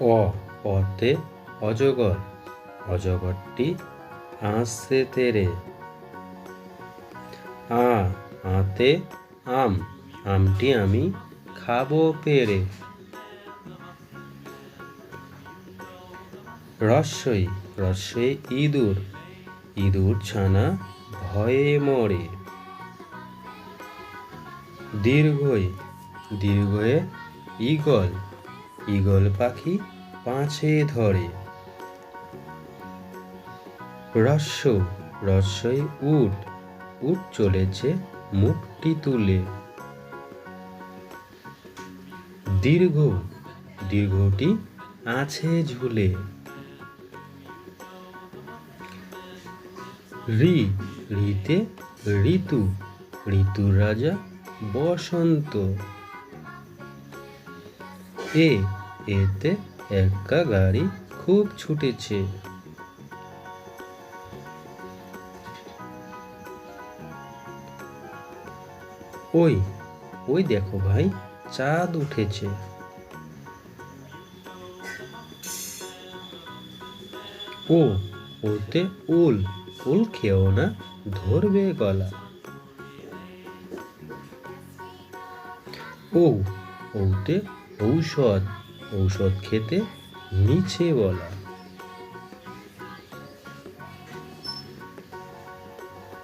অ, অতে অজগর। অজগরটি আসছে তেরে। আ, আতে আম। আমটি আমি খাব পেরে। রস্যই রস্যই ইঁদুর। ইঁদুর ছানা ভয়ে মরে। দীর্ঘই, দীর্ঘয়ে ঈগল। ঈগল পাখি পাঁচে ধরে। রস্য রস্যই উট উট চলেছে মুখটি তুলে। দীর্ঘ, দীর্ঘটি আছে ঝুলে। ঋ ঋতে ঋতু ঋতু রাজা বসন্ত। এ এতে একটা গাড়ি খুব ছুটেছে। ওই ওই দেখো ভাই, চাঁদ উঠেছে। ও, ওতে উল উল খেও না, ধরবে গলা। ও, ওতে ঔষধ। ঔষধ খেতে নিচে বলা।